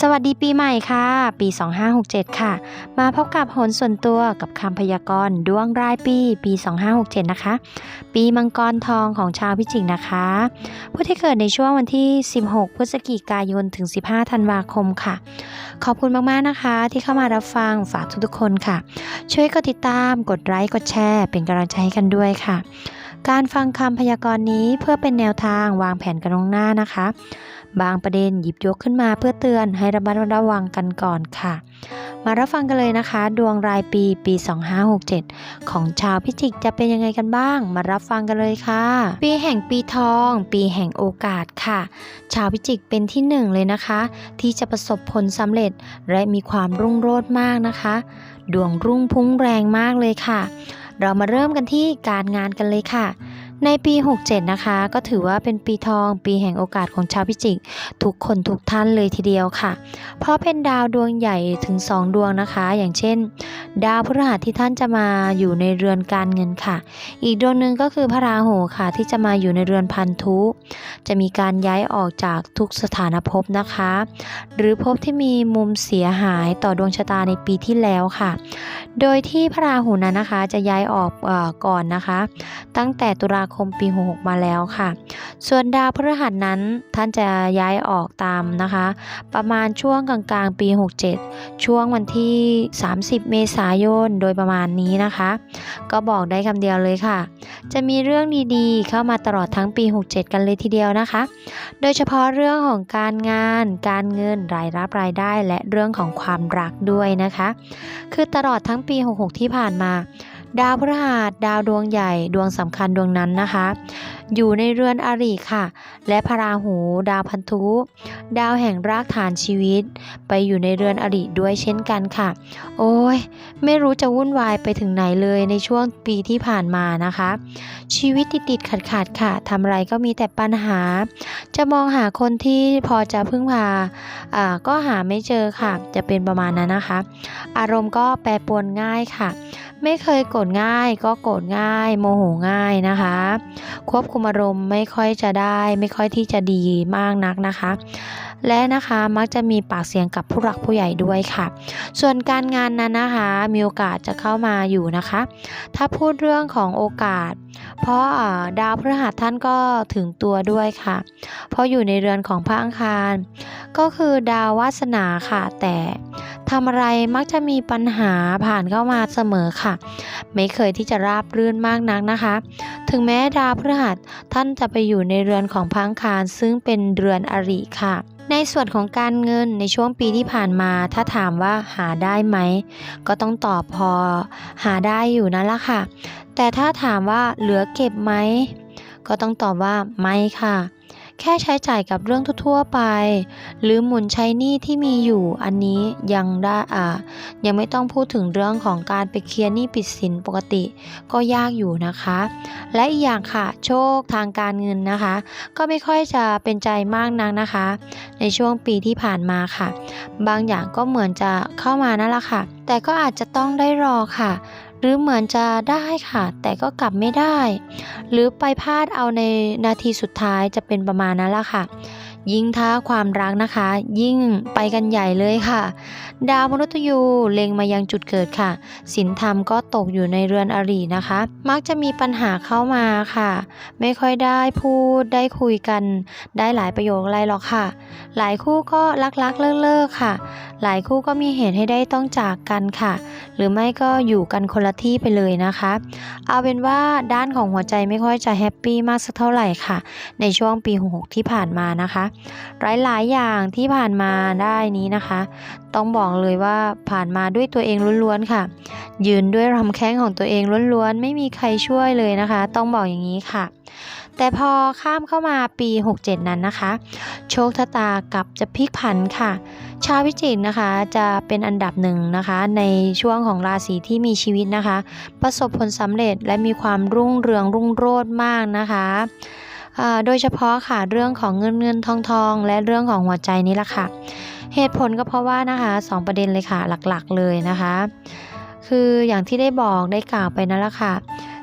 สวัสดีปีใหม่ค่ะ ปี 2567 ค่ะ มาพบกับโหนส่วนตัวกับคำพยากรณ์ดวงรายปีปี 2567 นะคะ ปีมังกรทองของชาวพิจิกนะคะ ผู้ที่เกิดในช่วงวันที่ 16 พฤศจิกายนถึง 15 ธันวาคมค่ะ ขอบคุณมาก ๆ นะคะ ที่เข้ามารับฟังฝากทุกๆคนค่ะ ช่วยกดติดตามกดไลค์กดแชร์ เป็นกำลังใจให้กันด้วยค่ะ การฟังคำพยากรณ์นี้เพื่อเป็นแนวทางวางแผนกันล่วงหน้านะคะ บางประเด็นหยิบยกขึ้นมาเพื่อเตือนให้ระมัดระวังกันก่อนค่ะ มารับฟังกันเลยนะคะ ดวงรายปีปี 2567 ของชาวพิจิกจะเป็นยังไงกันบ้าง มารับฟังกันเลยค่ะ ปีแห่งปีทอง ปีแห่งโอกาสค่ะ ชาวพิจิกเป็นที่หนึ่งเลยนะคะ ที่จะประสบผลสำเร็จและมีความรุ่งโรจน์มากนะคะ ดวงรุ่งพุ่งแรงมากเลยค่ะ เรามาเริ่มกันที่การงานกันเลยค่ะ ในปี 67 นะคะ ก็ถือว่าเป็นปีทอง ปีแห่งโอกาสของชาวพิจิก ทุกคนทุกท่านเลยทีเดียวค่ะ เพราะเป็นดาวดวงใหญ่ถึง 2 ดวงนะคะ อย่างเช่น ดาวพฤหัสที่ท่านจะมาอยู่ในเรือนการเงินค่ะ อีกดวงหนึ่งก็คือพระราหูค่ะ ที่จะมาอยู่ในเรือนพันธุ จะมีการย้ายออกจากทุกสถานภพนะคะ หรือภพที่มีมุมเสียหายต่อดวงชะตาในปีที่แล้วค่ะ โดยที่พระราหูนั้นนะคะจะย้ายออกอก่อนนะคะ ตั้งแต่ตุลาคมปี 66 มาแล้วค่ะ ส่วนดาวพฤหัสนั้นท่านจะย้ายออกตามนะคะ ประมาณช่วงกลางๆ ปี 67 ช่วงวันที่ 30 เมษายนโดยประมาณนี้นะคะ ก็บอกได้คำเดียวเลยค่ะ จะมีเรื่องดีๆ เข้ามาตลอดทั้งปี 67 กันเลยทีเดียวนะคะ โดยเฉพาะเรื่องของการงาน การเงินรายรับรายได้และเรื่องของความรักด้วยนะคะ คือตลอดทั้งปี 66 ที่ผ่านมา ดาวพฤหัสดาวดวงใหญ่ดวงสำคัญดวงนั้นนะคะ อยู่ในเรือนอริค่ะ และพระราหู ดาวพันธุ ดาวแห่งรากฐานชีวิต ไปอยู่ในเรือนอริด้วยเช่นกันค่ะ โอ้ยไม่รู้จะวุ่นวายไปถึงไหนเลยในช่วงปีที่ผ่านมานะคะ ชีวิตติดติดขัดขัดค่ะทำอะไรก็มีแต่ปัญหา จะมองหาคนที่พอจะพึ่งพาอ่าก็หาไม่เจอค่ะ จะเป็นประมาณนั้นนะคะ อารมณ์ก็แปรปรวนง่ายค่ะ ไม่เคยโกรธง่าย ก็โกรธง่าย โมโหง่ายนะคะ ควบคุมอารมณ์ไม่ค่อยจะได้ ไม่ค่อยที่จะดีมากนักนะคะและนะคะมักจะมีปากเสียงกับผู้หลักผู้ใหญ่ด้วยค่ะ ส่วนการงานนั้นนะคะมีโอกาสจะเข้ามาอยู่นะคะ ถ้าพูดเรื่องของโอกาส เพราะดาวพฤหัสท่านก็ถึงตัวด้วยค่ะ เพราะอยู่ในเรือนของพระอังคาร ก็คือดาววาสนาค่ะ แต่ทำอะไรมักจะมีปัญหาผ่านเข้ามาเสมอค่ะ ไม่เคยที่จะราบรื่นมากนักนะคะ ถึงแม้ดาวพฤหัสท่านจะไปอยู่ในเรือนของพังคารซึ่งเป็นเรือนอริค่ะในส่วนของการเงินในช่วงปีที่ผ่านมา ถ้าถามว่าหาได้ไหม ก็ต้องตอบพอหาได้อยู่นั่นละค่ะ แต่ถ้าถามว่าเหลือเก็บไหม ก็ต้องตอบว่าไม่ค่ะ แค่ใช้จ่ายกับเรื่องทั่วๆไป หรือหมุนใช้หนี้ที่มีอยู่อันนี้ยังได้อ่ายังไม่ต้องพูดถึงเรื่องของการไปเคลียร์หนี้ปิดสินปกติ ก็ยากอยู่นะคะ และอีกอย่างค่ะโชคทางการเงินนะคะ ก็ไม่ค่อยจะเป็นใจมากนักนะคะ ในช่วงปีที่ผ่านมาค่ะ บางอย่างก็เหมือนจะเข้ามานั่นแหละค่ะ แต่ก็อาจจะต้องได้รอค่ะ รือเหมือนจะได้ค่ะ แต่ก็กลับไม่ได้ หรือไปพลาดเอาในนาทีสุดท้ายจะเป็นประมาณนั้นละค่ะ ยิ่งถ้าความรักนะคะ ยิ่งไปกันใหญ่เลยค่ะดาวมนุษย์ยู เล็งมายังจุดเกิดค่ะสินธรรมก็ตกอยู่ในเรือนอรินะคะ มักจะมีปัญหาเข้ามาค่ะ ไม่ค่อยได้พูดได้คุยกัน ได้หลายประโยคอะไรหรอกค่ะ หลายคู่ก็รักๆเลิกๆค่ะ หลายคู่ก็มีเหตุให้ได้ต้องจากกันค่ะ หรือไม่ก็อยู่กันคนละที่ไปเลยนะคะ เอาเป็นว่าด้านของหัวใจไม่ค่อยจะแฮปปี้มากสักเท่าไหร่ค่ะ ในช่วงปี 66 ที่ผ่านมานะคะ หลายๆอย่างที่ผ่านมาได้นี้นะคะ ต้องบอกเลยว่าผ่านมาด้วยตัวเองล้วนๆค่ะ ยืนด้วยลำแข้งของตัวเองล้วนๆ ไม่มีใครช่วยเลยนะคะ ต้องบอกอย่างนี้ค่ะ แต่พอข้ามเข้ามาปี 67 นั้นนะคะ โชคชะตากลับจะพลิกผันค่ะ ชาวพิจิกนะคะจะเป็นอันดับหนึ่งนะคะ ในช่วงของราศีที่มีชีวิตนะคะ ประสบผลสำเร็จและมีความรุ่งเรืองรุ่งโรจน์มากนะคะโดยเฉพาะค่ะเรื่องของเงินเงินทองทอง และเรื่องของหัวใจนี่แหละค่ะ เหตุผลก็เพราะว่านะคะสองประเด็นเลยค่ะหลักๆเลยนะคะ คืออย่างที่ได้บอกได้กล่าวไปนั่นแหละค่ะ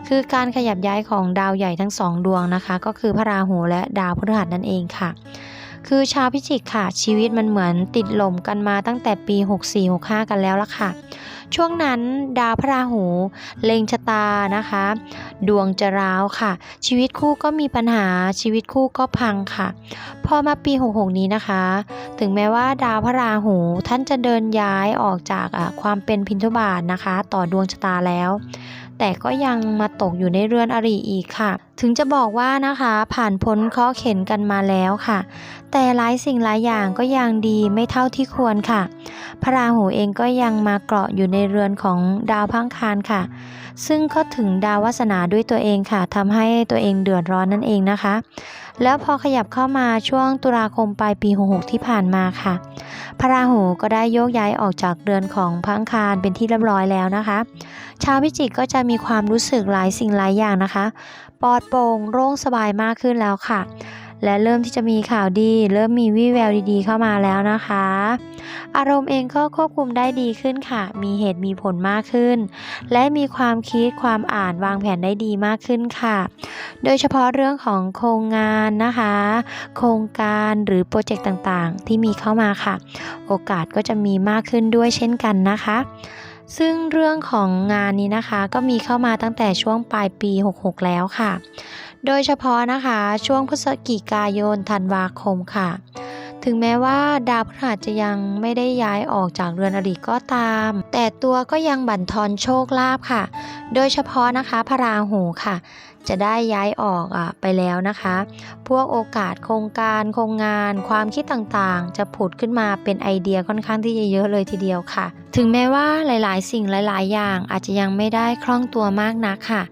คือการขยับย้ายของดาวใหญ่ทั้งสองดวงนะคะ ก็คือพระราหูและดาวพฤหัสนั่นเองค่ะ คือชาวพิจิกค่ะชีวิตมันเหมือนติดลมกันมาตั้งแต่ปี 64-65 กันแล้วละค่ะ ช่วงนั้นดาวพระราหูเล็งชะตานะคะ ดวงจะร้าวค่ะ ชีวิตคู่ก็มีปัญหาชีวิตคู่ก็พังค่ะ พอมาปี66นี้นะคะ ถึงแม้ว่าดาวพระราหูท่านจะเดินย้ายออกจากความเป็นพินทุบาทนะคะ ต่อดวงชะตาแล้ว แต่ก็ยังมาตกอยู่ในเรือนอริอีกค่ะ ถึงจะบอกว่านะคะผ่านพ้นข้อเข็นกันมาแล้วค่ะ แต่หลายสิ่งหลายอย่างก็ยังดีไม่เท่าที่ควรค่ะ พระราหูเองก็ยังมาเกาะอยู่ในเรือนของดาวพังคารค่ะ ซึ่งก็ถึงดาววาสนาด้วยตัวเองค่ะทำให้ตัวเองเดือดร้อนนั่นเองนะคะ แล้วพอขยับเข้ามาช่วงตุลาคมปลายปี 66 ที่ผ่านมาค่ะ พระราหูก็ได้โยกย้ายออกจากเรือนของพังคารเป็นที่เรียบร้อยแล้วนะคะ ชาวพิจิกก็จะมีความรู้สึกหลายสิ่งหลายอย่างนะคะ ปลอดโปร่งโล่งสบายมากขึ้นแล้วค่ะ และเริ่มที่จะมีข่าวดี เริ่มมีวี่แววดีๆ เข้ามาแล้วนะคะ อารมณ์เองก็ควบคุมได้ดีขึ้นค่ะ มีเหตุมีผลมากขึ้น และมีความคิดความอ่านวางแผนได้ดีมากขึ้นค่ะ โดยเฉพาะเรื่องของโครงงานนะคะ โครงการหรือโปรเจกต์ต่างๆ ที่มีเข้ามาค่ะ โอกาสก็จะมีมากขึ้นด้วยเช่นกันนะคะซึ่งเรื่องของงานนี้นะคะก็มีเข้ามาตั้งแต่ช่วงปลายปี 66 แล้วค่ะ โดยเฉพาะนะคะช่วงพฤศจิกายนธันวาคมค่ะ ถึงแม้ว่าดาวพฤหัสจะยังไม่ได้ย้ายออกจากเรือนอริก็ตาม แต่ตัวก็ยังบั่นทอนโชคลาภค่ะ โดยเฉพาะนะคะพระราหูค่ะ จะได้ย้ายออกอะไปแล้วนะคะ พวกโอกาสโครงการโครงงาน ความคิดต่างๆ จะผุดขึ้นมาเป็นไอเดียค่อนข้างที่จะเยอะเลยทีเดียวค่ะ ถึงแม้ว่าหลายๆ สิ่งหลายๆ อย่างอาจจะยังไม่ได้คล่องตัวมากนักค่ะ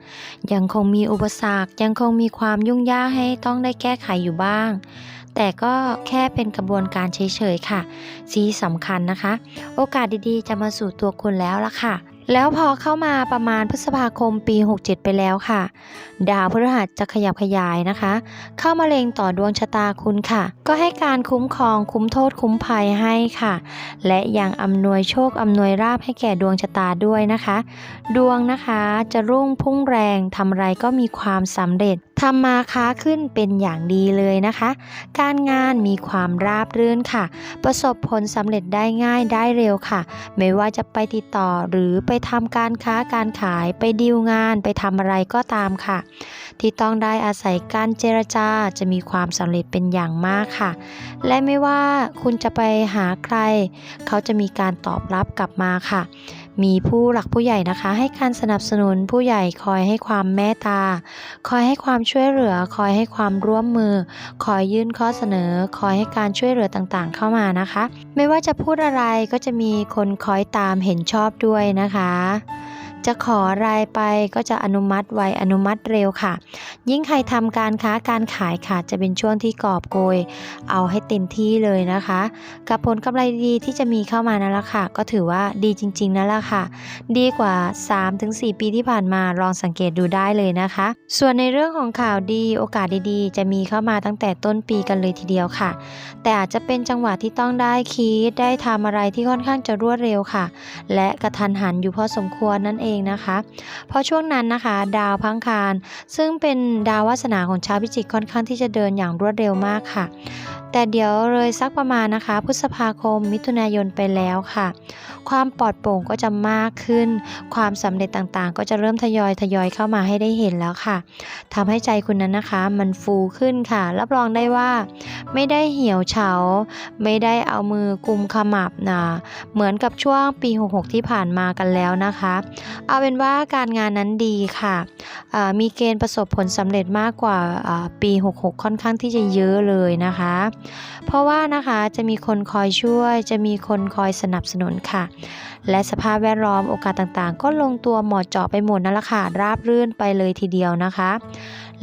ยังคงมีอุปสรรคยังคงมีความยุ่งยากให้ต้องได้แก้ไขอยู่บ้างแต่ก็แค่เป็นกระบวนการเฉยๆค่ะที่สำคัญนะคะ โอกาสดีๆ จะมาสู่ตัวคุณแล้วล่ะค่ะ แล้วพอเข้ามาประมาณพฤษภาคมปี 67 ไปแล้วค่ะ ดาวพฤหัสจะขยับขยายนะคะ เข้ามาเล็งต่อดวงชะตาคุณค่ะ ก็ให้การคุ้มครองคุ้มโทษคุ้มภัยให้ค่ะ และยังอำนวยโชคอำนวยราบให้แก่ดวงชะตาด้วยนะคะ ดวงนะคะจะรุ่งพุ่งแรงทำไรก็มีความสำเร็จ ทำมาค้าขึ้นเป็นอย่างดีเลยนะคะ การงานมีความราบรื่นค่ะ ประสบผลสำเร็จได้ง่ายได้เร็วค่ะ ไม่ว่าจะไปติดต่อหรือไปทำการค้าการขายไปดีลงานไปทำอะไรก็ตามค่ะ ที่ต้องได้อาศัยการเจรจาจะมีความสำเร็จเป็นอย่างมากค่ะ และไม่ว่าคุณจะไปหาใคร เขาจะมีการตอบรับกลับมาค่ะ มีผู้หลักผู้ใหญ่นะคะ ให้การสนับสนุนผู้ใหญ่คอยให้ความเมตตา คอยให้ความช่วยเหลือ คอยให้ความร่วมมือ คอยยื่นข้อเสนอ คอยให้การช่วยเหลือต่างๆ เข้ามานะคะ ไม่ว่าจะพูดอะไรก็จะมีคนคอยตามเห็นชอบด้วยนะคะ จะขออะไรไปก็จะอนุมัติไวอนุมัติเร็วค่ะ ยิ่งใครทำการค้าการขายค่ะ จะเป็นช่วงที่กอบโกย เอาให้เต็มที่เลยนะคะ กับผลกำไรดีที่จะมีเข้ามานั่นแหละค่ะ ก็ถือว่าดีจริงๆนั่นแหละค่ะ ดีกว่า 3-4 ปีที่ผ่านมาลองสังเกตดูได้เลยนะคะ ส่วนในเรื่องของข่าวดีโอกาสดีๆ จะมีเข้ามาตั้งแต่ต้นปีกันเลยทีเดียวค่ะ แต่อาจจะเป็นจังหวะที่ต้องได้คิดได้ทำอะไรที่ค่อนข้างจะรวดเร็วค่ะ และกระทันหันอยู่พอสมควรนั่นเองนะคะ เพราะช่วงนั้นนะคะ ดาวพังคาร ซึ่งเป็นดาววาสนาของชาวพิจิกค่อนข้างที่จะเดินอย่างรวดเร็วมากค่ะ แต่เดี๋ยวเลยสักประมาณนะคะ พฤษภาคมมิถุนายนไปแล้วค่ะ ความปลอดโปร่งก็จะมากขึ้น ความสำเร็จต่างๆ ก็จะเริ่มทยอยทยอยเข้ามาให้ได้เห็นแล้วค่ะทำให้ใจคุณนั้นนะคะ มันฟูขึ้นค่ะ รับรองได้ว่า ไม่ได้เหี่ยวเฉา ไม่ได้เอามือกุมขมับนะเหมือนกับช่วงปี 66 ที่ผ่านมากันแล้วนะคะ เอาเป็นว่าการงานนั้นดีค่ะ มีเกณฑ์ประสบผลสำเร็จมากกว่าปี 66 ค่อนข้างที่จะเยอะเลยนะคะ เพราะว่านะคะจะมีคนคอยช่วย จะมีคนคอยสนับสนุนค่ะ และสภาพแวดล้อมโอกาสต่างๆ ก็ลงตัวเหมาะเจาะไปหมดนั่นแหละค่ะราบรื่นไปเลยทีเดียวนะคะ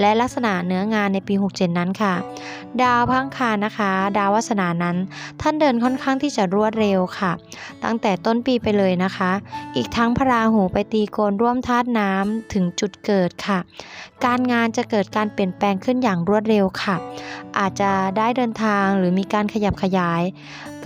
และลักษณะเนื้องานในปี 67 นั้นค่ะ ดาวพังคารนะคะ ดาววาสนานั้น ท่านเดินค่อนข้างที่จะรวดเร็วค่ะ ตั้งแต่ต้นปีไปเลยนะคะ อีกทั้งพระราหูไปตีโกนร่วมธาตุน้ำถึงจุดเกิดค่ะ การงานจะเกิดการเปลี่ยนแปลงขึ้นอย่างรวดเร็วค่ะ อาจจะได้เดินทางหรือมีการขยับขยาย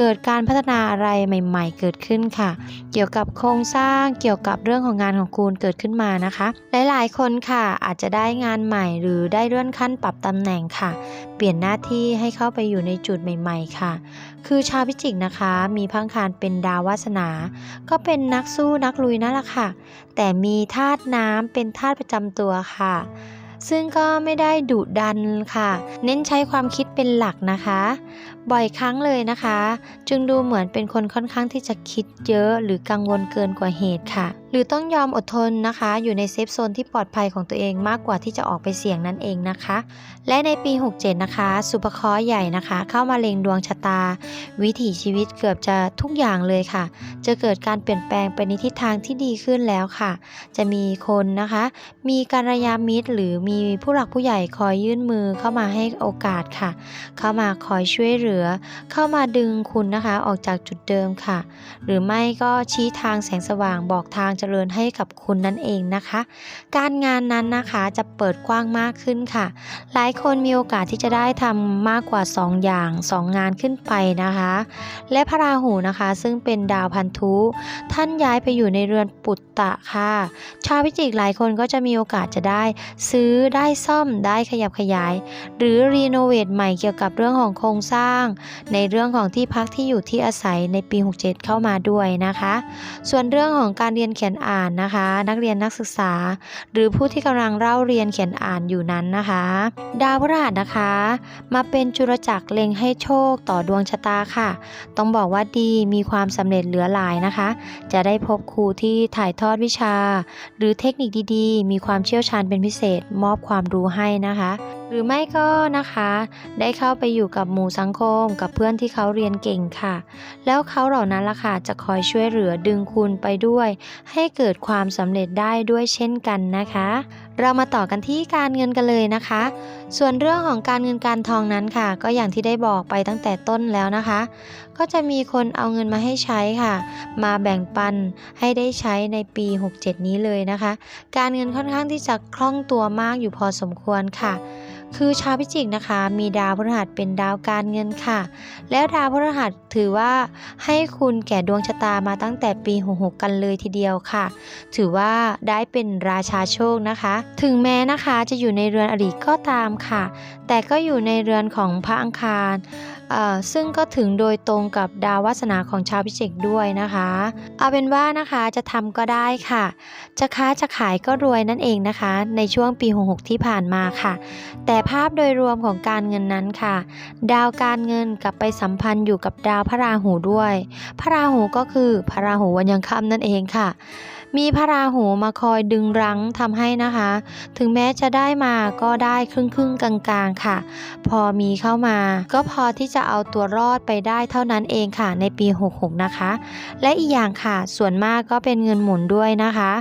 เกิดการพัฒนาอะไรใหม่ ๆ เกิดขึ้นค่ะ เกี่ยวกับโครงสร้างเกี่ยวกับเรื่องของงานของคุณเกิดขึ้นมานะคะ หลายๆ คนค่ะอาจจะได้งานใหม่หรือได้เลื่อนขั้นปรับตำแหน่งค่ะ เปลี่ยนหน้าที่ให้เข้าไปอยู่ในจุดใหม่ ๆ ค่ะ คือชาวพิจิกนะคะ มีพังคารเป็นดาววาสนา ก็เป็นนักสู้นักลุยนั่นแหละค่ะ แต่มีธาตุน้ำเป็นธาตุประจำตัวค่ะซึ่งก็ไม่ได้ดุดันค่ะ เน้นใช้ความคิดเป็นหลักนะคะบ่อยครั้งเลยนะคะ จึงดูเหมือนเป็นคนค่อนข้างที่จะคิดเยอะ หรือกังวลเกินกว่าเหตุค่ะ หรือต้องยอมอดทนนะคะ อยู่ในเซฟโซนที่ปลอดภัยของตัวเองมากกว่าที่จะออกไปเสี่ยงนั่นเองนะคะ และในปี 67 นะคะ สุปคระห์ใหญ่นะคะ เข้ามาเล็งดวงชะตา วิถีชีวิตเกือบจะทุกอย่างเลยค่ะ จะเกิดการเปลี่ยนแปลงไปในทิศทางที่ดีขึ้นแล้วค่ะ จะมีคนนะคะ มีการยามิตร หรือมีผู้หลักผู้ใหญ่คอยยื่นมือเข้ามาให้โอกาสค่ะ เข้ามาคอยช่วยเหลืลือเข้ามาดึงคุณนะคะออกจากจุดเดิมค่ะ หรือไม่ก็ชี้ทางแสงสว่างบอกทางเจริญให้กับคุณนั่นเองนะคะ การงานนั้นนะคะจะเปิดกว้างมากขึ้นค่ะ หลายคนมีโอกาสที่จะได้ทำมากกว่า 2 อย่าง 2 งานขึ้นไปนะคะ และพระราหูนะคะ ซึ่งเป็นดาวพันธุท่านย้ายไปอยู่ในเรือนปุตตะค่ะ ชาวพิจิกหลายคนก็จะมีโอกาสจะได้ ซื้อได้ซ่อมได้ขยับขยาย หรือรีโนเวทใหม่เกี่ยวกับเรื่องของโครงสร้างในเรื่องของที่พักที่อยู่ที่อาศัยในปี 67 เข้ามาด้วยนะคะ ส่วนเรื่องของการเรียนเขียนอ่านนะคะ นักเรียนนักศึกษา หรือผู้ที่กำลังเล่าเรียนเขียนอ่านอยู่นั้นนะคะ ดาวพฤหัสนะคะ มาเป็นจุลจักรเล็งให้โชคต่อดวงชะตาค่ะ ต้องบอกว่าดีมีความสำเร็จเหลือหลายนะคะ จะได้พบครูที่ถ่ายทอดวิชา หรือเทคนิคดีๆ มีความเชี่ยวชาญเป็นพิเศษมอบความรู้ให้นะคะ หรือไม่ก็นะคะ ได้เข้าไปอยู่กับหมู่สังคมกับเพื่อนที่เขาเรียนเก่งค่ะ แล้วเขาเหล่านั้นล่ะค่ะจะคอยช่วยเหลือดึงคุณไปด้วย ให้เกิดความสำเร็จได้ด้วยเช่นกันนะคะ เรามาต่อกันที่การเงินกันเลยนะคะ ส่วนเรื่องของการเงินการทองนั้นค่ะ ก็อย่างที่ได้บอกไปตั้งแต่ต้นแล้วนะคะ ก็จะมีคนเอาเงินมาให้ใช้ค่ะ มาแบ่งปันให้ได้ใช้ในปี 67 นี้เลยนะคะ การเงินค่อนข้างที่จะคล่องตัวมากอยู่พอสมควรค่ะ คือชาวพิจิกนะคะ มีดาวพฤหัสเป็นดาวการเงินค่ะ แล้วดาวพฤหัสถือว่าให้คุณแก่ดวงชะตามาตั้งแต่ปี66กันเลยทีเดียวค่ะ ถือว่าได้เป็นราชาโชคนะคะ ถึงแม้นะคะจะอยู่ในเรือนอริก็ตามค่ะ แต่ก็อยู่ในเรือนของพระอังคาร ซึ่งก็ถึงโดยตรงกับดาววาสนาของชาวพิจิกด้วยนะคะ เอาเป็นว่านะคะจะทำก็ได้ค่ะ จะค้าจะขายก็รวยนั่นเองนะคะ ในช่วงปี 66 ที่ผ่านมาค่ะ แต่ภาพโดยรวมของการเงินนั้นค่ะ ดาวการเงินกลับไปสัมพันธ์อยู่กับดาวพระราหูด้วย พระราหูก็คือพระราหูวันยังค่ำนั่นเองค่ะ มีพระราหูมาคอยดึงรั้งทำให้นะคะ ถึงแม้จะได้มาก็ได้ครึ่งครึ่งๆกลางๆค่ะ พอมีเข้ามา ก็พอที่จะเอาตัวรอดไปได้เท่านั้นเองค่ะ ในปี 66 นะคะ และอีกอย่างค่ะ ส่วนมากก็เป็นเงินหมุนด้วยนะคะ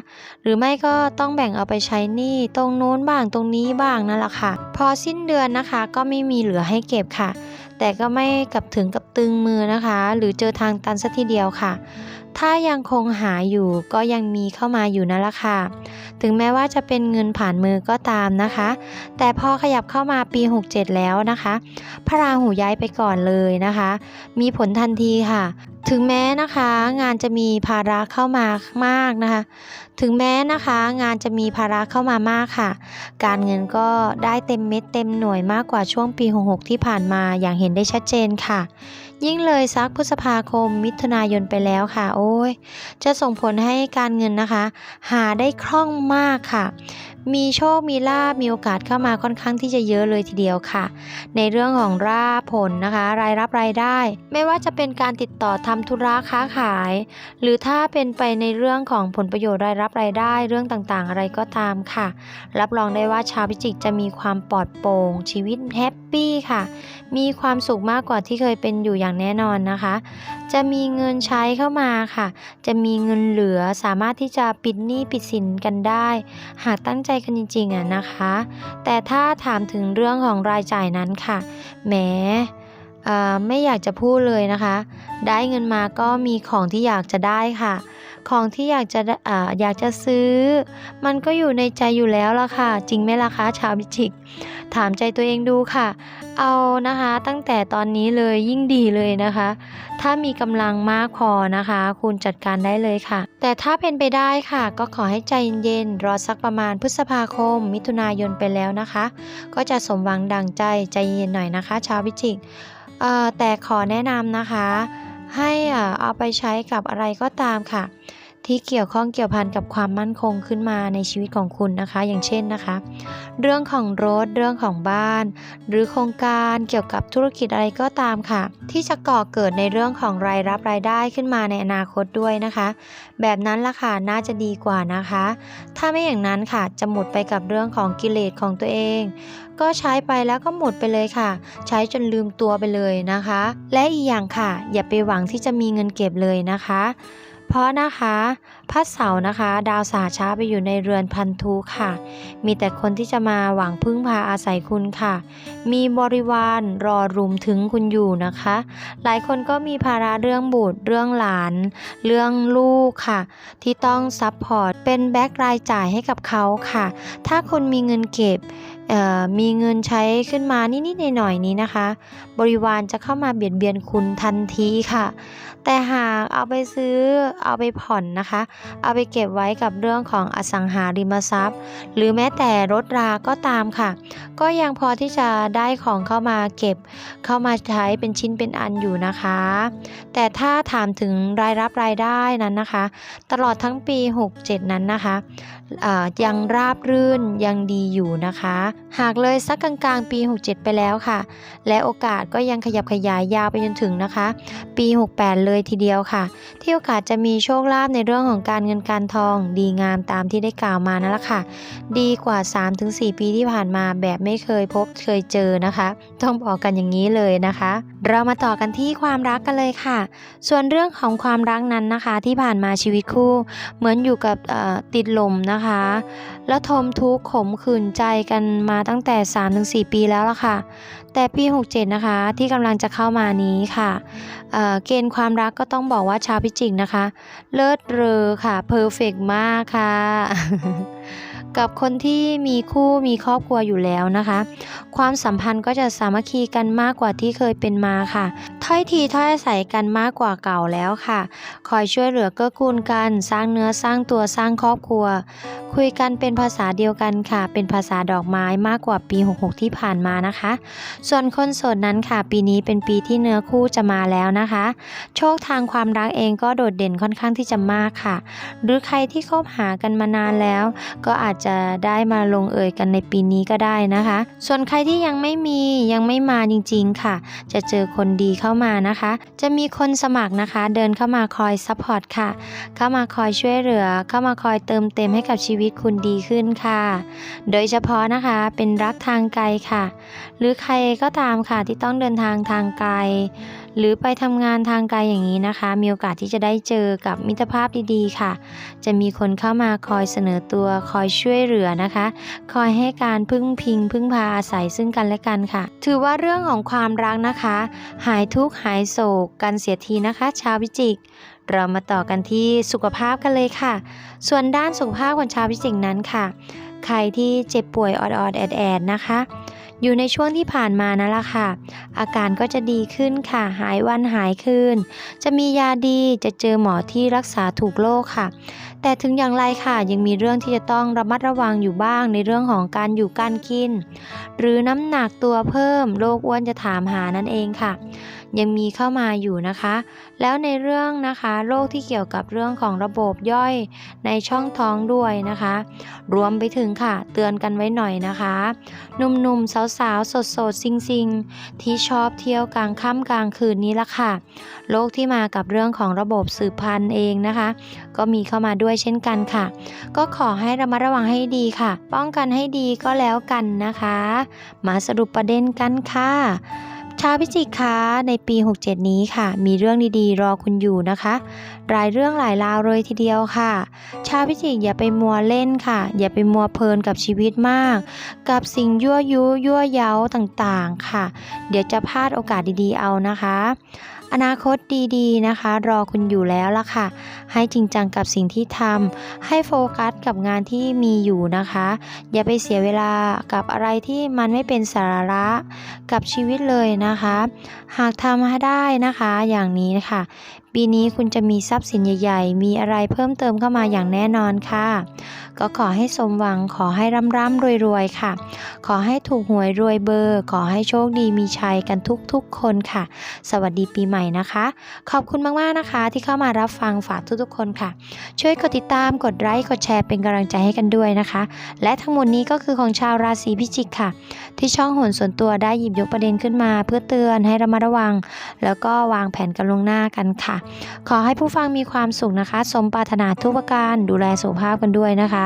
หรือไม่ก็ต้องแบ่งเอาไปใช้หนี้ตรงโน้นบ้างตรงนี้บ้างนั่นแหละค่ะ พอสิ้นเดือนนะคะก็ไม่มีเหลือให้เก็บค่ะ แต่ก็ไม่กับถึงกับตึงมือนะคะ หรือเจอทางตันสักทีเดียวค่ะ ถ้ายังคงหาอยู่ก็ยังมีเข้ามาอยู่นั่นแหละค่ะ ถึงแม้ว่าจะเป็นเงินผ่านมือก็ตามนะคะ แต่พอขยับเข้ามาปี 67 แล้วนะคะ พระราหูย้ายไปก่อนเลยนะคะ มีผลทันทีค่ะ ถึงแม้นะคะงานจะมีภาระเข้ามามากนะคะ ถึงแม้นะคะงานจะมีภาระเข้ามามากค่ะ การเงินก็ได้เต็มเม็ดเต็มหน่วยมากกว่าช่วงปี 66 ที่ผ่านมาอย่างเห็นได้ชัดเจนค่ะ ยิ่งเลยซักพฤษภาคมมิถุนายนไปแล้วค่ะ โอ้ยจะส่งผลให้การเงินนะคะ หาได้คล่องมากค่ะมีโชค มีลาบมีโอกาสเข้ามาค่อนข้างที่จะเยอะเลยทีเดียวค่ะ ในเรื่องของราบผลนะคะ รายรับรายได้ ไม่ว่าจะเป็นการติดต่อทำธุระค้าขาย หรือถ้าเป็นไปในเรื่องของผลประโยชน์รายรับรายได้ เรื่องต่างๆ อะไรก็ตามค่ะ รับรองได้ว่าชาวพิจิกจะมีความปลอดโปร่งชีวิตแฮปปี้ค่ะ มีความสุขมากกว่าที่เคยเป็นอยู่อย่างแน่นอนนะคะ จะมีเงินใช้เข้ามาค่ะ จะมีเงินเหลือสามารถที่จะปิดหนี้ปิดสินกันได้ หากตั้งใจกันจริงๆอะนะคะ แต่ถ้าถามถึงเรื่องของรายจ่ายนั้นค่ะแหมอ่อไม่อยากจะพูดเลยนะคะ ได้เงินมาก็มีของที่อยากจะได้ค่ะ ของที่อยากจะอ่าอยากจะซื้อ มันก็อยู่ในใจอยู่แล้วล่ะค่ะ จริงไหมล่ะคะชาวพิจิก ถามใจตัวเองดูค่ะ เอานะคะ ตั้งแต่ตอนนี้เลยยิ่งดีเลยนะคะ ถ้ามีกำลังมากพอนะคะ คุณจัดการได้เลยค่ะ แต่ถ้าเป็นไปได้ค่ะ ก็ขอให้ใจเย็นๆรอสักประมาณพฤษภาคม มิถุนายนไปแล้วนะคะ ก็จะสมหวังดังใจใจเย็นหน่อยนะคะ ชาวพิจิกแต่ขอแนะนำนะคะ ให้อ่าเอาไปใช้กับอะไรก็ตามค่ะ ที่เกี่ยวข้องเกี่ยวพันกับความมั่นคงขึ้นมาในชีวิตของคุณนะคะ อย่างเช่นนะคะ เรื่องของรถเรื่องของบ้าน หรือโครงการเกี่ยวกับธุรกิจอะไรก็ตามค่ะ ที่จะก่อเกิดในเรื่องของรายรับรายได้ขึ้นมาในอนาคตด้วยนะคะ แบบนั้นล่ะค่ะน่าจะดีกว่านะคะ ถ้าไม่อย่างนั้นค่ะจะหมดไปกับเรื่องของกิเลสของตัวเอง ก็ใช้ไปแล้วก็หมดไปเลยค่ะ ใช้จนลืมตัวไปเลยนะคะ และอีกอย่างค่ะ อย่าไปหวังที่จะมีเงินเก็บเลยนะคะ เพราะนะคะพระเสาร์นะคะ ดาวสาช้าไปอยู่ในเรือนพันธุค่ะ มีแต่คนที่จะมาหวังพึ่งพาอาศัยคุณค่ะ มีบริวารรอรุมถึงคุณอยู่นะคะ หลายคนก็มีภาระเรื่องบุตรเรื่องหลาน เรื่องลูกค่ะ ที่ต้องซัพพอร์ตเป็นแบ็กรายจ่ายให้กับเขาค่ะ ถ้าคุณมีเงินเก็บมีเงินใช้ขึ้นมานิดๆหน่อยๆนี้นะคะ บริวารจะเข้ามาเบียดเบียนคุณทันทีค่ะ แต่หากเอาไปซื้อเอาไปผ่อนนะคะ เอาไปเก็บไว้กับเรื่องของอสังหาริมทรัพย์ หรือแม้แต่รถราก็ตามค่ะ ก็ยังพอที่จะได้ของเข้ามาเก็บ เข้ามาใช้เป็นชิ้นเป็นอันอยู่นะคะ แต่ถ้าถามถึงรายรับรายได้นั้นนะคะ ตลอดทั้งปี 67 นั้นนะคะยังราบรื่นยังดีอยู่นะคะ หากเลยสักกลางๆ ปี 67 ไปแล้วค่ะ และโอกาสก็ยังขยับขยายยาวไปจนถึงนะคะ ปี 68 เลยเลยทีเดียวค่ะ ที่โอกาสจะมีโชคลาภในเรื่องของการเงินการทอง ดีงามตามที่ได้กล่าวมานั่นแหละค่ะ ดีกว่า 3-4 ปีที่ผ่านมาแบบไม่เคยพบเคยเจอนะคะ ต้องบอกกันอย่างนี้เลยนะคะ เรามาต่อกันที่ความรักกันเลยค่ะ ส่วนเรื่องของความรักนั้นนะคะ ที่ผ่านมาชีวิตคู่ เหมือนอยู่กับติดลมนะคะ แล้วทมทุกข์ขมขื่นใจกันมาตั้งแต่ 3-4 ปีแล้วล่ะค่ะแต่ปี 67 นะคะ ที่กำลังจะเข้ามานี้ค่ะเเกณฑ์ความรักก็ต้องบอกว่าชาวพิจิกนะคะ เลิศเรอค่ะเพอร์เฟกมากค่ะ กับคนที่มีคู่มีครอบครัวอยู่แล้วนะคะ ความสัมพันธ์ก็จะสามัคคีกันมากกว่าที่เคยเป็นมาค่ะ ถ้อยทีถ้อยอาศัยกันมากกว่าเก่าแล้วค่ะ คอยช่วยเหลือเกื้อกูลกัน สร้างเนื้อสร้างตัวสร้างครอบครัว คุยกันเป็นภาษาเดียวกันค่ะ เป็นภาษาดอกไม้มากกว่าปี 66 ที่ผ่านมานะคะ ส่วนคนโสดนั้นค่ะ ปีนี้เป็นปีที่เนื้อคู่จะมาแล้วนะคะ โชคทางความรักเองก็โดดเด่นค่อนข้างที่จะมากค่ะ หรือใครที่คบหากันมานานแล้ว ก็อาจจะได้มาลงเอยกันในปีนี้ก็ได้นะคะ ส่วนใครที่ยังไม่มียังไม่มาจริงๆค่ะ จะเจอคนดีเข้ามานะคะ จะมีคนสมัครนะคะ เดินเข้ามาคอยซัพพอร์ตค่ะ เข้ามาคอยช่วยเหลือ เข้ามาคอยเติมเต็มให้กับชีวิตคุณดีขึ้นค่ะ โดยเฉพาะนะคะเป็นรักทางไกลค่ะ หรือใครก็ตามค่ะที่ต้องเดินทางทางไกล หรือไปทำงานทางไกลอย่างนี้นะคะ มีโอกาสที่จะได้เจอกับมิตรภาพดีๆ ค่ะ จะมีคนเข้ามาคอยเสนอตัวคอยช่วยเหลือนะคะ คอยให้การพึ่งพิง พึ่งพาอาศัยซึ่งกันและกันค่ะ ถือว่าเรื่องของความรักนะคะ หายทุกข์หายโศกกันเสียทีนะคะ ชาวพิจิกเรามาต่อกันที่สุขภาพกันเลยค่ะ ส่วนด้านสุขภาพของชาวพิจิกนั้นค่ะ ใครที่เจ็บป่วยออดๆแอดๆนะคะ อยู่ในช่วงที่ผ่านมานั่นแหละค่ะ อาการก็จะดีขึ้นค่ะ หายวันหายคืน จะมียาดี จะเจอหมอที่รักษาถูกโรคค่ะ แต่ถึงอย่างไรค่ะยังมีเรื่องที่จะต้องระมัดระวังอยู่บ้างในเรื่องของการอยู่การกิน หรือน้ำหนักตัวเพิ่มโรคอ้วนจะถามหานั่นเองค่ะ ยังมีเข้ามาอยู่นะคะ แล้วในเรื่องนะคะโรคที่เกี่ยวกับเรื่องของระบบย่อยในช่องท้องด้วยนะคะ รวมไปถึงค่ะ เตือนกันไว้หน่อยนะคะหนุ่มๆสาวๆสดๆซิงๆที่ชอบเที่ยวกลางค่ำกลางคืนนี้ละค่ะโรคที่มากับเรื่องของระบบสืบพันธุ์เองนะคะ ก็มีเข้ามาด้วยเช่นกันค่ะ ก็ขอให้ระมัดระวังให้ดีค่ะ ป้องกันให้ดีก็แล้วกันนะคะ มาสรุปประเด็นกันค่ะชาวพิจิกคะในปี 67 นี้ค่ะ มีเรื่องดีๆ รอคุณอยู่นะคะ หลายเรื่องหลายราวเลยทีเดียวค่ะ ชาวพิจิกอย่าไปมัวเล่นค่ะ อย่าไปมัวเพลินกับชีวิตมาก กับสิ่งยั่วยุยั่วเย้าต่างๆค่ะ เดี๋ยวจะพลาดโอกาสดีๆเอานะคะ อนาคตดีๆนะคะ รอคุณอยู่แล้วล่ะค่ะ ให้จริงจังกับสิ่งที่ทำให้โฟกัสกับงานที่มีอยู่นะคะ อย่าไปเสียเวลากับอะไรที่มันไม่เป็นสาระกับชีวิตเลยนะคะ หากทำให้ได้นะคะ อย่างนี้ค่ะ ปีนี้คุณจะมีทรัพย์สินใหญ่ ๆ มีอะไรเพิ่มเติมเข้ามาอย่างแน่นอนค่ะ ก็ขอให้สมหวังขอให้ร่ำร่ำรวยๆค่ะ ขอให้ถูกหวยรวยเบอร์ ขอให้โชคดีมีชัยกันทุกๆ คนค่ะ สวัสดีปีใหม่นะคะ ขอบคุณมากๆนะคะ ที่เข้ามารับฟังฝากทุกๆ คนค่ะ ช่วยกดติดตามกดไลค์กดแชร์เป็นกำลังใจให้กันด้วยนะคะ และทั้งหมดนี้ก็คือของชาวราศีพิจิกค่ะ ที่ช่องหนส่วนตัวได้หยิบยกประเด็นขึ้นมา เพื่อเตือนให้ระมัดระวัง แล้วก็วางแผนกันลวงหน้ากันค่ะขอให้ผู้ฟังมีความสุขนะคะ สมปรารถนาทุกประการดูแลสุขภาพกันด้วยนะคะ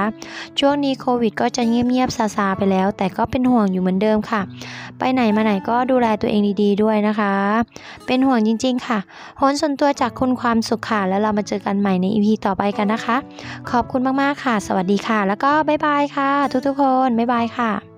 ช่วงนี้โควิดก็จะเงียบๆซาซาๆไปแล้ว แต่ก็เป็นห่วงอยู่เหมือนเดิมค่ะ ไปไหนมาไหนก็ดูแลตัวเองดีๆด้วยนะคะ เป็นห่วงจริงๆค่ะโหนส่วนตัวจากคุณความสุขค่ะ แล้วเรามาเจอกันใหม่ใน EP ต่อไปกันนะคะ ขอบคุณมากๆค่ะ สวัสดีค่ะ แล้วก็บ๊ายบายค่ะ ทุกๆคนบ๊ายบายค่ะ